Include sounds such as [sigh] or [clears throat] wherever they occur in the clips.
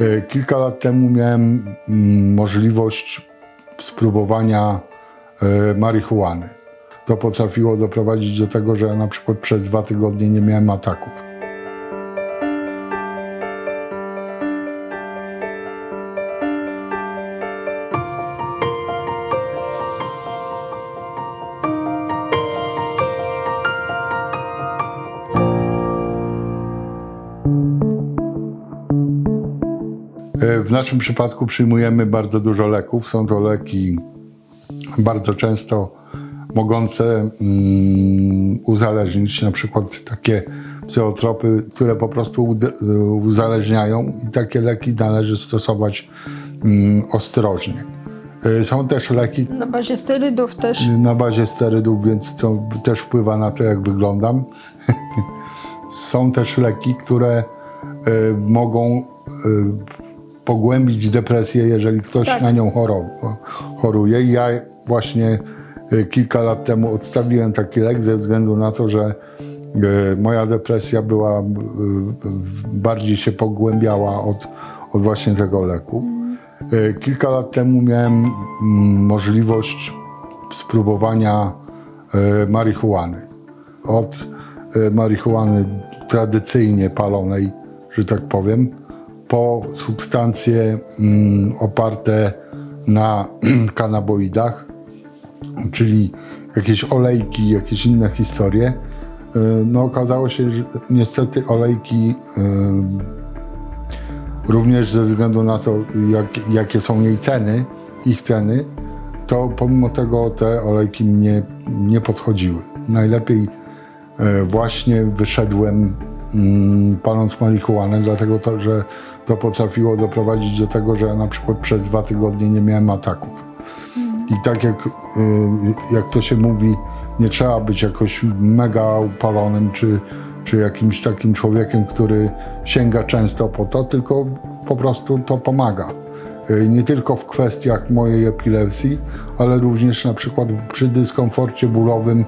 E, Kilka lat temu miałem mm, możliwość spróbowania e, marihuany. To potrafiło doprowadzić do tego, że ja na przykład przez dwa tygodnie nie miałem ataków. Naszym przypadku przyjmujemy bardzo dużo leków. Są to leki bardzo często mogące mm, uzależnić, na przykład takie psychotropy, które po prostu uzależniają i takie leki należy stosować mm, ostrożnie. E, Są też leki Na bazie sterydów też. na bazie sterydów, więc to też wpływa na to, jak wyglądam. [laughs] Są też leki, które e, mogą e, pogłębić depresję, jeżeli ktoś Tak. na nią choruje. I Ja właśnie e, kilka lat temu odstawiłem taki lek ze względu na to, że e, moja depresja była, e, bardziej się pogłębiała od, od właśnie tego leku. Kilka lat temu miałem mm, możliwość spróbowania marihuany. Od marihuany tradycyjnie palonej, że tak powiem, po substancje mm, oparte na [clears throat] kanaboidach, czyli jakieś olejki, jakieś inne historie. E, No okazało się, że niestety olejki e, również ze względu na to, jak, jakie są jej ceny, ich ceny, to pomimo tego te olejki mnie nie podchodziły. Najlepiej e, właśnie wyszedłem paląc marihuanę, dlatego to, że to potrafiło doprowadzić do tego, że ja na przykład przez dwa tygodnie nie miałem ataków. I tak jak, y, jak to się mówi, nie trzeba być jakoś mega upalonym, czy, czy jakimś takim człowiekiem, który sięga często po to, tylko po prostu to pomaga. Y, Nie tylko w kwestiach mojej epilepsji, ale również na przykład przy dyskomforcie bólowym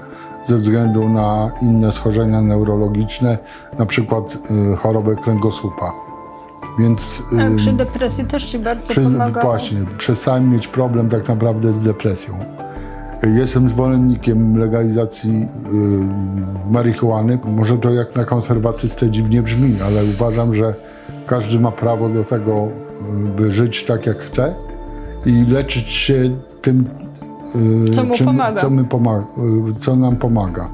ze względu na inne schorzenia neurologiczne, na przykład y, chorobę kręgosłupa. Więc A przy depresji też ci bardzo przez, pomaga. Właśnie, przestałem mieć problem tak naprawdę z depresją. Jestem zwolennikiem legalizacji y, marihuany. Może to jak na konserwatystę dziwnie brzmi, ale uważam, że każdy ma prawo do tego, y, by żyć tak jak chce i leczyć się tym, Co mu pomaga. Co, my pomaga, y, co nam pomaga.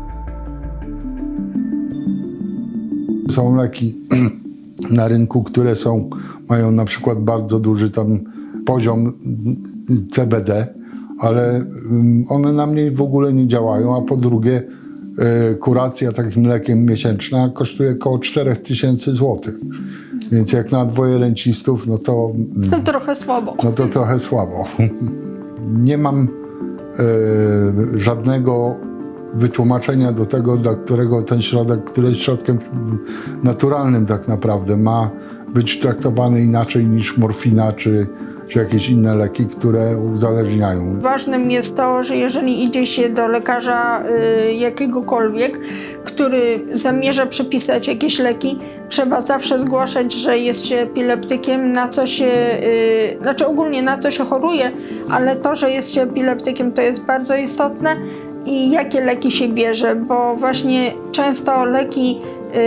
Są leki [clears throat] na rynku, które są, mają na przykład bardzo duży tam poziom CBD, ale ym, one na mnie w ogóle nie działają, a po drugie kuracja takim lekiem miesięczna kosztuje około 4000 zł. Więc jak na dwoje rencistów, no to, mm, To trochę słabo. no to trochę słabo. [laughs] Nie mam żadnego wytłumaczenia do tego, dla którego ten środek, który jest środkiem naturalnym tak naprawdę, ma być traktowany inaczej niż morfina czy, czy jakieś inne leki, które uzależniają. Ważnym jest to, że jeżeli idzie się do lekarza y, jakiegokolwiek, który zamierza przepisać jakieś leki, trzeba zawsze zgłaszać, że jest się epileptykiem, na co się, y, znaczy ogólnie na co się choruje, ale to, że jest się epileptykiem, to jest bardzo istotne i jakie leki się bierze, bo właśnie często leki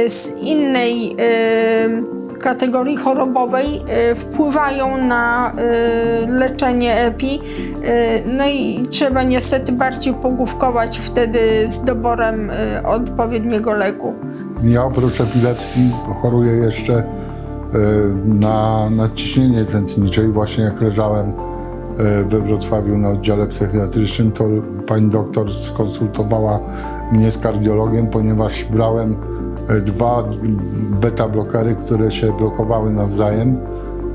y, z innej y, kategorii chorobowej y, wpływają na y, leczenie EPI. y, No i trzeba niestety bardziej pogłówkować wtedy z doborem odpowiedniego leku. Ja oprócz epilepsji choruję jeszcze na nadciśnienie tętnicze i właśnie jak leżałem we Wrocławiu na oddziale psychiatrycznym, to pani doktor skonsultowała mnie z kardiologiem, ponieważ brałem dwa beta blokery, które się blokowały nawzajem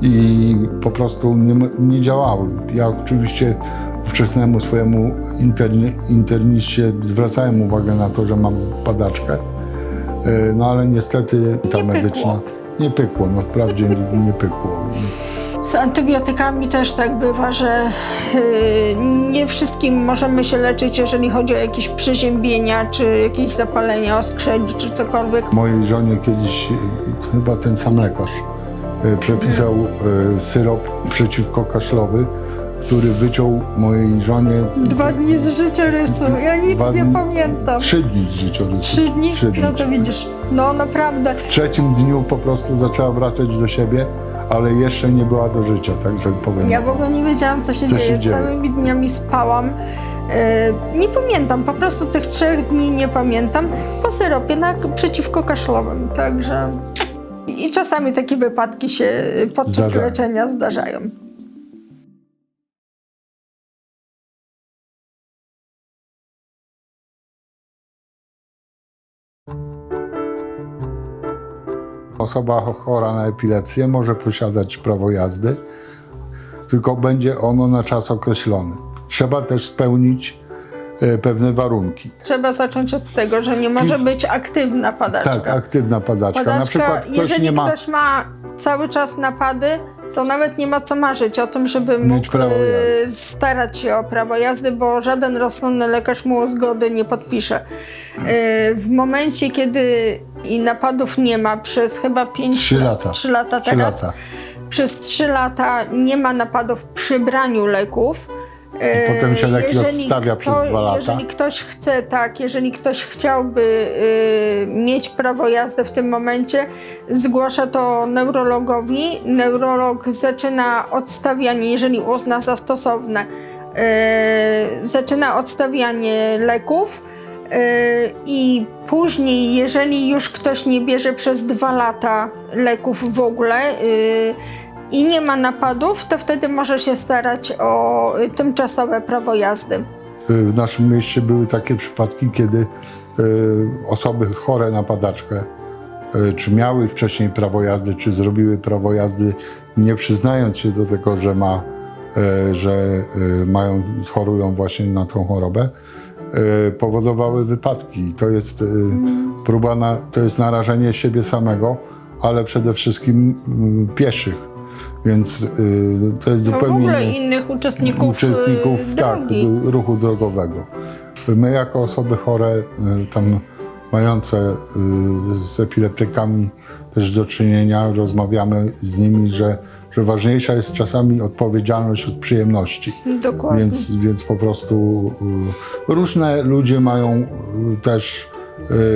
i po prostu nie, nie działały. Ja oczywiście ówczesnemu swojemu interni, interniście zwracałem uwagę na to, że mam padaczkę. E, No ale niestety ta Nie medyczna pykło. nie pykło, no wprawdzie nie pykło. Z antybiotykami też tak bywa, że y, nie wszystkim możemy się leczyć, jeżeli chodzi o jakieś przeziębienia, czy jakieś zapalenia oskrzeli, czy cokolwiek. Mojej żonie kiedyś e, chyba ten sam lekarz e, przepisał syrop przeciwkokaszlowy, który wyciął mojej żonie Dwa dni z życiorysu. Ja nic nie pamiętam. trzy dni z życiorysu. Trzy dni? Trzy dni. No to widzisz. No naprawdę. W trzecim dniu po prostu zaczęła wracać do siebie, ale jeszcze nie była do życia, także powiem. Ja w ogóle nie wiedziałam, co się, Co się dzieje. dzieje. Całymi dniami spałam. E, nie pamiętam, po prostu tych trzech dni nie pamiętam. Po syropie na, przeciwko kaszlowym, także... I czasami takie wypadki się podczas Zdarzają. leczenia zdarzają. Osoba chora na epilepsję może posiadać prawo jazdy, tylko będzie ono na czas określony. Trzeba też spełnić e, pewne warunki. Trzeba zacząć od tego, że nie może być aktywna padaczka. Tak, aktywna padaczka. Padaczka, na przykład ktoś jeżeli nie ma. ktoś ma cały czas napady, to nawet nie ma co marzyć o tym, żeby mógł e, starać się o prawo jazdy, bo żaden rozsądny lekarz mu zgody nie podpisze. E, W momencie, kiedy i napadów nie ma przez chyba 5 Trzy lata. 3 lata teraz. lata. Przez 3 lata nie ma napadów przy braniu leków. I potem się leki Jeżeli odstawia przez dwa lata. Jeżeli ktoś chce, tak, jeżeli ktoś chciałby y, mieć prawo jazdy w tym momencie, zgłasza to neurologowi. Neurolog zaczyna odstawianie, jeżeli uzna za stosowne, y, zaczyna odstawianie leków. Y, I później, jeżeli już ktoś nie bierze przez dwa lata leków w ogóle y, i nie ma napadów, to wtedy może się starać o tymczasowe prawo jazdy. W naszym mieście były takie przypadki, kiedy osoby chore na padaczkę, czy miały wcześniej prawo jazdy, czy zrobiły prawo jazdy, nie przyznając się do tego, że, ma, że mają, chorują właśnie na tą chorobę, powodowały wypadki. I To jest e, próba, na, to jest narażenie siebie samego, ale przede wszystkim mm, pieszych. Więc e, to jest w zupełnie ogóle inny- innych uczestników, uczestników tak, ruchu drogowego. My jako osoby chore, tam mające z epileptykami też do czynienia, rozmawiamy z nimi, że, że ważniejsza jest czasami odpowiedzialność od przyjemności. Dokładnie. Więc, więc po prostu y, różne ludzie mają y, też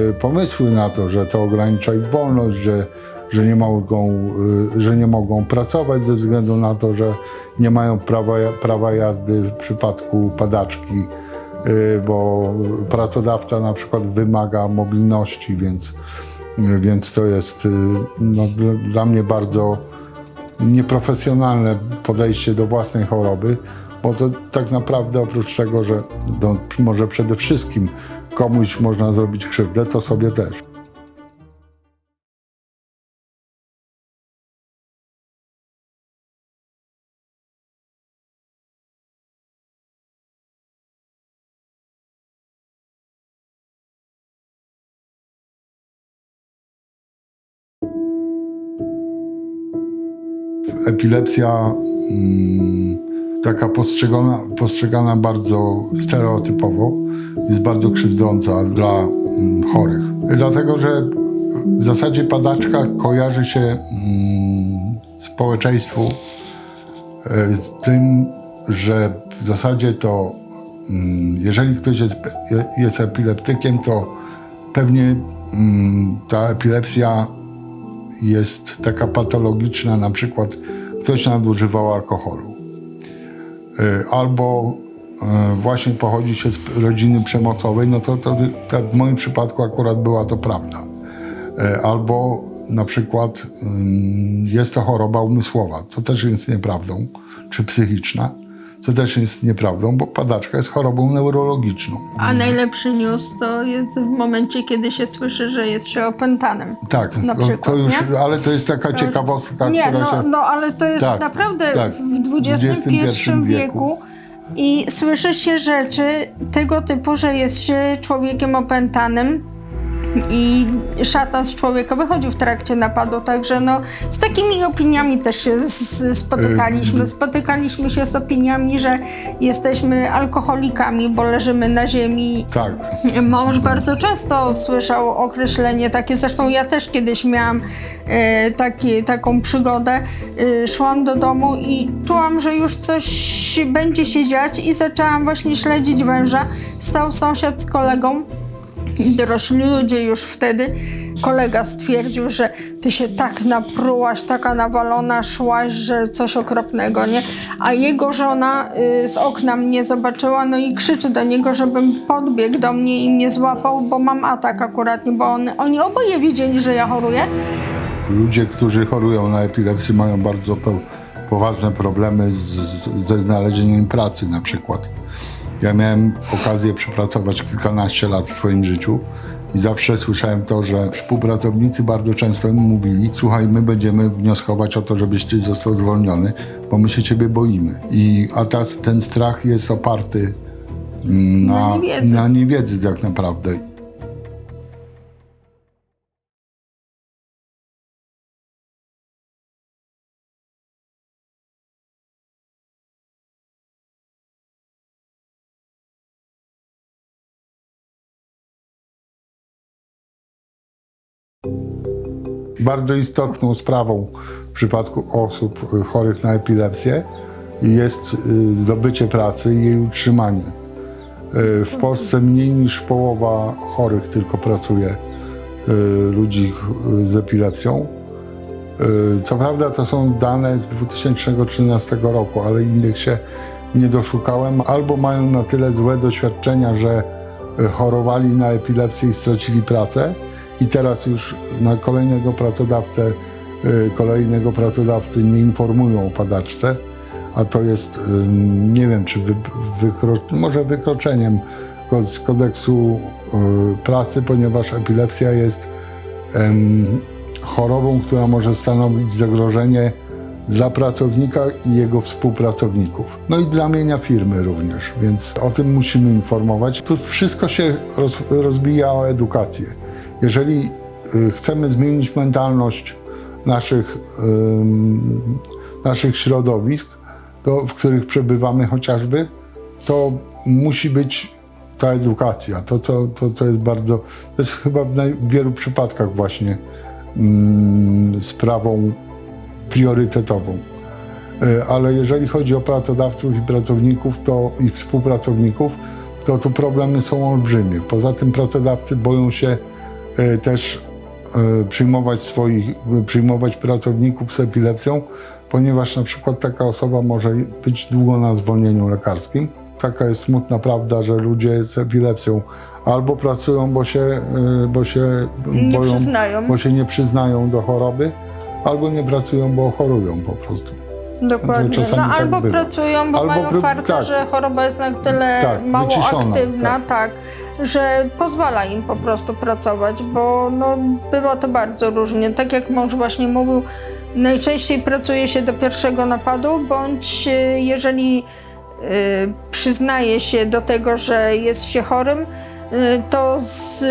y, pomysły na to, że to ogranicza ich wolność, że, że, nie mogą, że nie mogą pracować ze względu na to, że nie mają prawa, prawa jazdy w przypadku padaczki, bo pracodawca na przykład wymaga mobilności, więc, więc to jest no, dla mnie bardzo nieprofesjonalne podejście do własnej choroby, bo to tak naprawdę oprócz tego, że no, może przede wszystkim komuś można zrobić krzywdę, to sobie też. Epilepsja mm, taka postrzegana, postrzegana bardzo stereotypowo jest bardzo krzywdząca dla mm, chorych. Dlatego, że w zasadzie padaczka kojarzy się mm, społeczeństwu e, z tym, że w zasadzie to jeżeli ktoś jest, jest epileptykiem, to pewnie ta epilepsja jest taka patologiczna, na przykład ktoś nadużywał alkoholu. Y, Albo y, właśnie pochodzi się z rodziny przemocowej, no to, to, to w moim przypadku akurat była to prawda. Y, Albo na przykład ym, jest to choroba umysłowa, co też jest nieprawdą, czy psychiczna, co też jest nieprawdą, bo padaczka jest chorobą neurologiczną. A najlepszy news to jest w momencie, kiedy się słyszy, że jest się opętanym. Tak, Na no, przykład, to już, nie? ale to jest taka ciekawostka, Nie, która no, się... no ale to jest Tak, naprawdę tak. w XXI XXI wieku. wieku. I słyszy się rzeczy tego typu, że jest się człowiekiem opętanym i szatan z człowieka wychodził w trakcie napadu, także no z takimi opiniami też się spotykaliśmy. Spotykaliśmy się z opiniami, że jesteśmy alkoholikami, bo leżymy na ziemi Tak. Mąż bardzo często słyszał określenie takie, zresztą ja też kiedyś miałam e, taki, taką przygodę. E, szłam do domu i czułam, że już coś będzie się dziać i zaczęłam właśnie śledzić węża. Stał sąsiad z kolegą, dorośli ludzie już wtedy. Kolega stwierdził, że ty się tak naprułaś, taka nawalona szłaś, że coś okropnego, nie? A jego żona y, z okna mnie zobaczyła, no i krzyczy do niego, żebym podbiegł do mnie i mnie złapał, bo mam atak akurat, bo on, oni oboje wiedzieli, że ja choruję. Ludzie, którzy chorują na epilepsję, mają bardzo po, poważne problemy z, ze znalezieniem pracy na przykład. Ja miałem okazję przepracować kilkanaście lat w swoim życiu i zawsze słyszałem to, że współpracownicy bardzo często mi mówili słuchaj, my będziemy wnioskować o to, żebyś ty został zwolniony, bo my się ciebie boimy. I, a ta, ten strach jest oparty mm, Na na, niewiedzy. na niewiedzy tak naprawdę. Bardzo istotną sprawą w przypadku osób y, chorych na epilepsję jest y, zdobycie pracy i jej utrzymanie. Y, W Polsce mniej niż połowa chorych tylko pracuje, ludzi z epilepsją. Co prawda to są dane z 2013 roku, ale innych się nie doszukałem. Albo mają na tyle złe doświadczenia, że chorowali na epilepsję i stracili pracę i teraz już na kolejnego pracodawcę, y, kolejnego pracodawcy nie informują o padaczce, a to jest, nie wiem, czy wy, wykro, może wykroczeniem z kodeksu y, pracy, ponieważ epilepsja jest chorobą, która może stanowić zagrożenie dla pracownika i jego współpracowników. No i dla mienia firmy również, więc o tym musimy informować. Tu wszystko się roz, rozbija o edukację. Jeżeli y, chcemy zmienić mentalność naszych, naszych środowisk, to, w których przebywamy chociażby, to musi być ta edukacja, to co, to, co jest bardzo, to jest chyba w naj, w wielu przypadkach właśnie sprawą priorytetową. E, Ale jeżeli chodzi o pracodawców i pracowników to, i współpracowników, to tu problemy są olbrzymie. Poza tym pracodawcy boją się też e, przyjmować swoich, przyjmować pracowników z epilepsją, ponieważ na przykład taka osoba może być długo na zwolnieniu lekarskim. Taka jest smutna prawda, że ludzie z epilepsją albo pracują, bo się, e, bo się Nie boją, przyznają. bo się nie przyznają do choroby, albo nie pracują, bo chorują po prostu. Dokładnie. czasami No tak albo bywa. pracują, bo Albo mają farta, tak. że choroba jest na tyle Tak, mało wyciszona, aktywna, tak. tak. że pozwala im po prostu pracować, bo no, bywa to bardzo różnie. Tak jak mąż właśnie mówił, najczęściej pracuje się do pierwszego napadu, bądź e, jeżeli e, przyznaje się do tego, że jest się chorym, y, to z,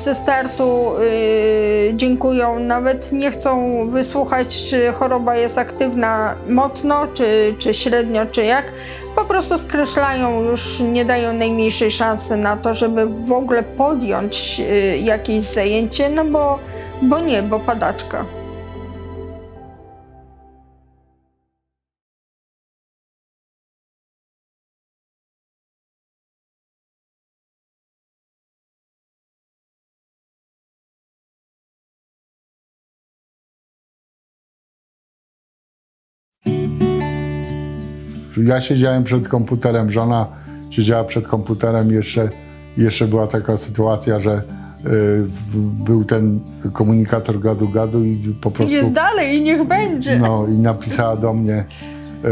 ze startu y, dziękują, nawet nie chcą wysłuchać, czy choroba jest aktywna mocno, czy, czy średnio, czy jak. Po prostu skreślają, już nie dają najmniejszej szansy na to, żeby w ogóle podjąć y, jakieś zajęcie, no bo, bo nie, bo padaczka. Ja siedziałem przed komputerem, żona siedziała przed komputerem jeszcze, jeszcze była taka sytuacja, że y, był ten komunikator gadu-gadu i po prostu... Jest dalej i niech będzie. No i napisała do mnie. y,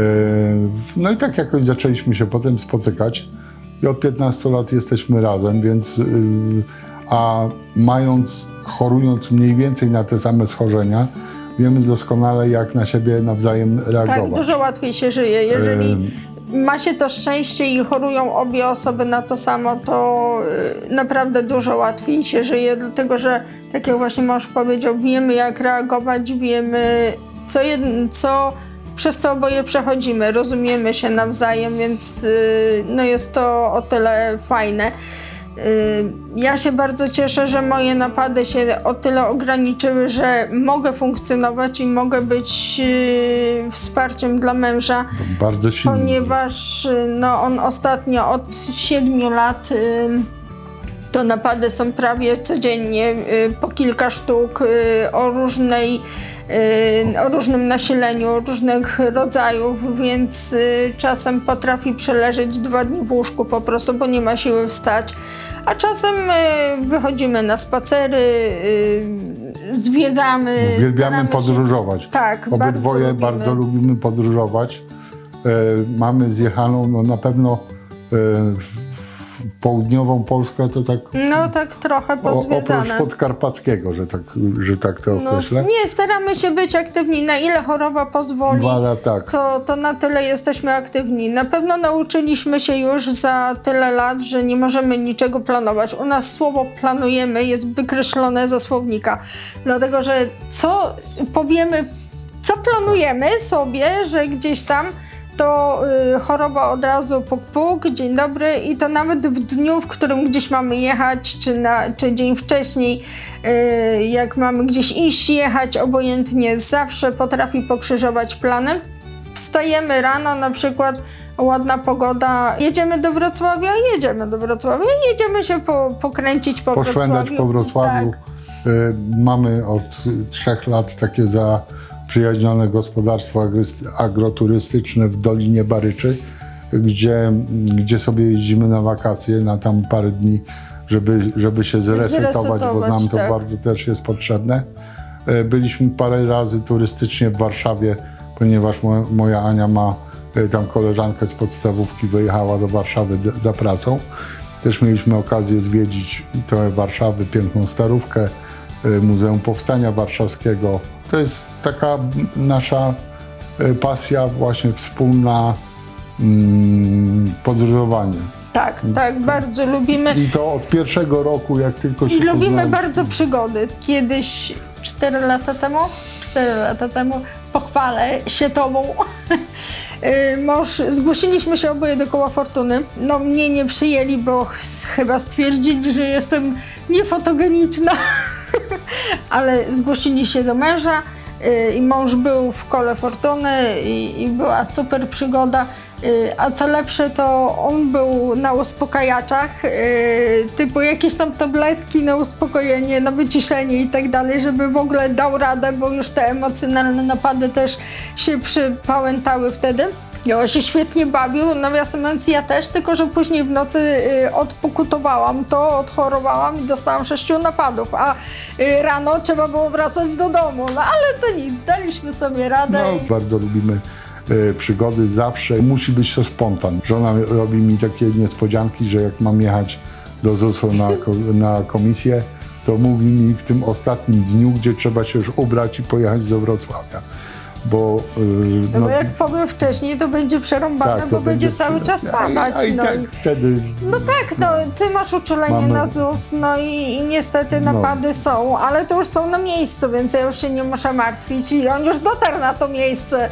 No i tak jakoś zaczęliśmy się potem spotykać i od 15 lat jesteśmy razem, więc y, a mając, chorując mniej więcej na te same schorzenia, wiemy doskonale jak na siebie nawzajem Tak, reagować. dużo łatwiej się żyje. Jeżeli ma się to szczęście i chorują obie osoby na to samo, to y, naprawdę dużo łatwiej się żyje, dlatego że, tak jak właśnie mąż powiedział, wiemy jak reagować, wiemy co, jed, co przez co oboje przechodzimy, rozumiemy się nawzajem, więc y, no jest to o tyle fajne. Y, Ja się bardzo cieszę, że moje napady się o tyle ograniczyły, że mogę funkcjonować i mogę być y, wsparciem dla męża, Bardzo silny. ponieważ y, no, on ostatnio od 7 lat to napady są prawie codziennie, y, po kilka sztuk y, o różnej y, o różnym nasileniu, różnych rodzajów, więc czasem potrafi przeleżeć dwa dni w łóżku po prostu, bo nie ma siły wstać. A czasem wychodzimy na spacery, zwiedzamy. Uwielbiamy podróżować. Tak, Obydwoje bardzo lubimy. bardzo lubimy podróżować. E, mamy zjechaną no na pewno e, południową Polskę to tak No tak trochę o, oprócz pozwiedzane. podkarpackiego, że tak, że tak to No, określę. nie, staramy się być aktywni, na ile choroba pozwoli. Dwa lata, tak. To, to na tyle jesteśmy aktywni. Na pewno nauczyliśmy się już za tyle lat, że nie możemy niczego planować. U nas słowo planujemy jest wykreślone ze słownika. Dlatego, że co powiemy, co planujemy sobie, że gdzieś tam, to y, choroba od razu puk puk, dzień dobry i to nawet w dniu, w którym gdzieś mamy jechać, czy, na, czy dzień wcześniej, y, jak mamy gdzieś iść, jechać, obojętnie, zawsze potrafi pokrzyżować planem. Wstajemy rano, na przykład ładna pogoda, jedziemy do Wrocławia, jedziemy do Wrocławia, jedziemy się po, pokręcić po Poszwędać Wrocławiu. po Wrocławiu. Tak. E, Mamy od trzech lat takie zaprzyjaźnione gospodarstwo agroturystyczne w Dolinie Baryczy, gdzie, gdzie sobie jeździmy na wakacje na tam parę dni, żeby, żeby się zresetować, bo Zresetować, nam to tak. bardzo też jest potrzebne. E, Byliśmy parę razy turystycznie w Warszawie, ponieważ moja, Ania ma e, tam koleżankę z podstawówki, wyjechała do Warszawy za pracą. Też mieliśmy okazję zwiedzić trochę Warszawy, piękną starówkę, e, Muzeum Powstania Warszawskiego. To jest taka nasza e, pasja właśnie wspólna mm, podróżowanie. Tak, tak, bardzo lubimy. I to od pierwszego roku, jak tylko się I lubimy poznaliśmy. bardzo przygody. Kiedyś, 4 lata temu, 4 lata temu, pochwalę się tobą. [laughs] Y, Mąż, zgłosiliśmy się oboje do koła fortuny. No mnie nie przyjęli, bo ch- chyba stwierdzili, że jestem niefotogeniczna. [laughs] [laughs] Ale zgłosili się do męża y, i mąż był w kole fortuny i, i była super przygoda. Y, A co lepsze, to on był na uspokajaczach, y, typu jakieś tam tabletki na uspokojenie, na wyciszenie i tak dalej, żeby w ogóle dał radę, bo już te emocjonalne napady też się przypałętały wtedy. On się świetnie bawił, nawiasem mówiąc ja też, tylko że później w nocy y, odpokutowałam to, odchorowałam i dostałam sześciu napadów, a y, rano trzeba było wracać do domu. No ale to nic, daliśmy sobie radę. No, i... bardzo lubimy e, przygody zawsze. Musi być to spontan. Żona robi mi takie niespodzianki, że jak mam jechać do ZUS-u na, ko- na komisję, to mówi mi w tym ostatnim dniu, gdzie trzeba się już ubrać i pojechać do Wrocławia. Bo, e, No, bo jak powiem wcześniej, to będzie przerąbane, tak, to bo będzie cały czas padać. A, i no, tak i, wtedy no tak, no, ty masz uczulenie Mamy- na ZUS, no i, i niestety No. napady są, ale to już są na miejscu, więc ja już się nie muszę martwić i on już dotarł na to miejsce.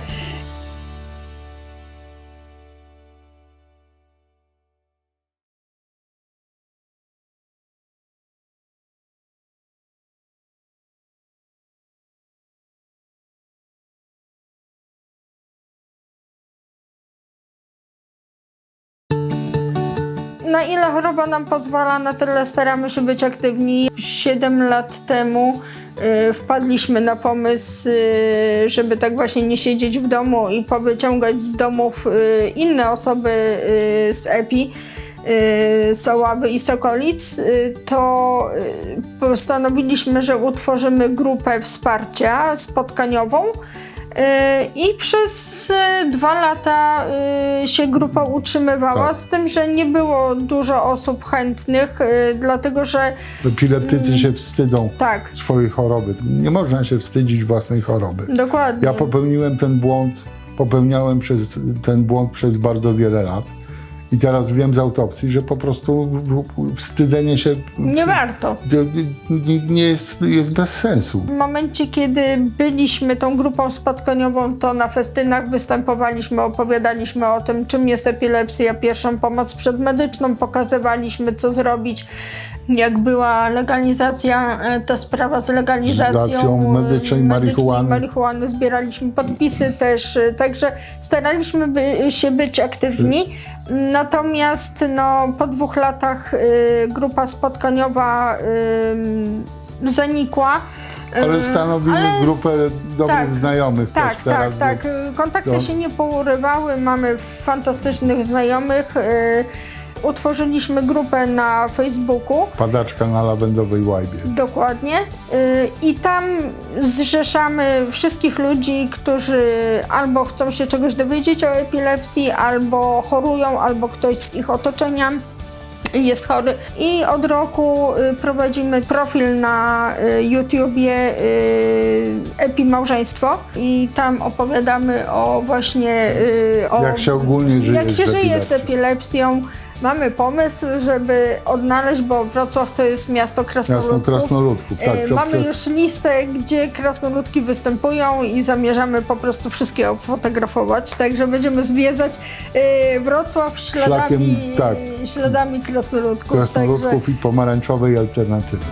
Na ile choroba nam pozwala, na tyle staramy się być aktywni. Siedem lat temu y, wpadliśmy na pomysł, y, żeby tak właśnie nie siedzieć w domu i powyciągać z domów y, inne osoby z EPI. y, Z Oławy i z okolic, y, to postanowiliśmy, że utworzymy grupę wsparcia spotkaniową. Y, I przez y, dwa lata y, się grupa utrzymywała, Tak. z tym, że nie było dużo osób chętnych, dlatego że epileptycy się wstydzą tak, swojej choroby. Nie można się wstydzić własnej choroby. dokładnie. Ja popełniłem ten błąd popełniałem przez ten błąd przez bardzo wiele lat. I teraz wiem z autopsji, że po prostu wstydzenie się Nie warto. nie, nie jest, jest bez sensu. W momencie, kiedy byliśmy tą grupą spotkaniową, to na festynach występowaliśmy, opowiadaliśmy o tym, czym jest epilepsja, pierwszą pomoc przedmedyczną, pokazywaliśmy, co zrobić. Jak była legalizacja, e, ta sprawa z legalizacją e, medycznej marihuany. marihuany, zbieraliśmy podpisy też, e, także staraliśmy by, się być aktywni. Natomiast no, po dwóch latach e, grupa spotkaniowa e, zanikła. Ale stanowimy ale grupę dobrych tak. znajomych Tak, też teraz. tak, tak. więc Kontakty to- się nie pourywały, mamy fantastycznych znajomych. y, Utworzyliśmy grupę na Facebooku, Padaczka na lawendowej łajbie. dokładnie, y, i tam zrzeszamy wszystkich ludzi, którzy albo chcą się czegoś dowiedzieć o epilepsji, albo chorują, albo ktoś z ich otoczenia jest chory. I od roku y, prowadzimy profil na y, YouTubie y, Epi Małżeństwo i tam opowiadamy o właśnie o Jak się ogólnie żyje jak z się żyje z epilepsją. Mamy pomysł, żeby odnaleźć, bo Wrocław to jest miasto Jasno, krasnoludków. krasnoludków. Tak, E, Mamy przez- już listę, gdzie krasnoludki występują i zamierzamy po prostu wszystkie fotografować. Także będziemy zwiedzać e, Wrocław śladami, Szlakiem, tak. śladami krasnoludków. krasnoludków i pomarańczowej alternatywy.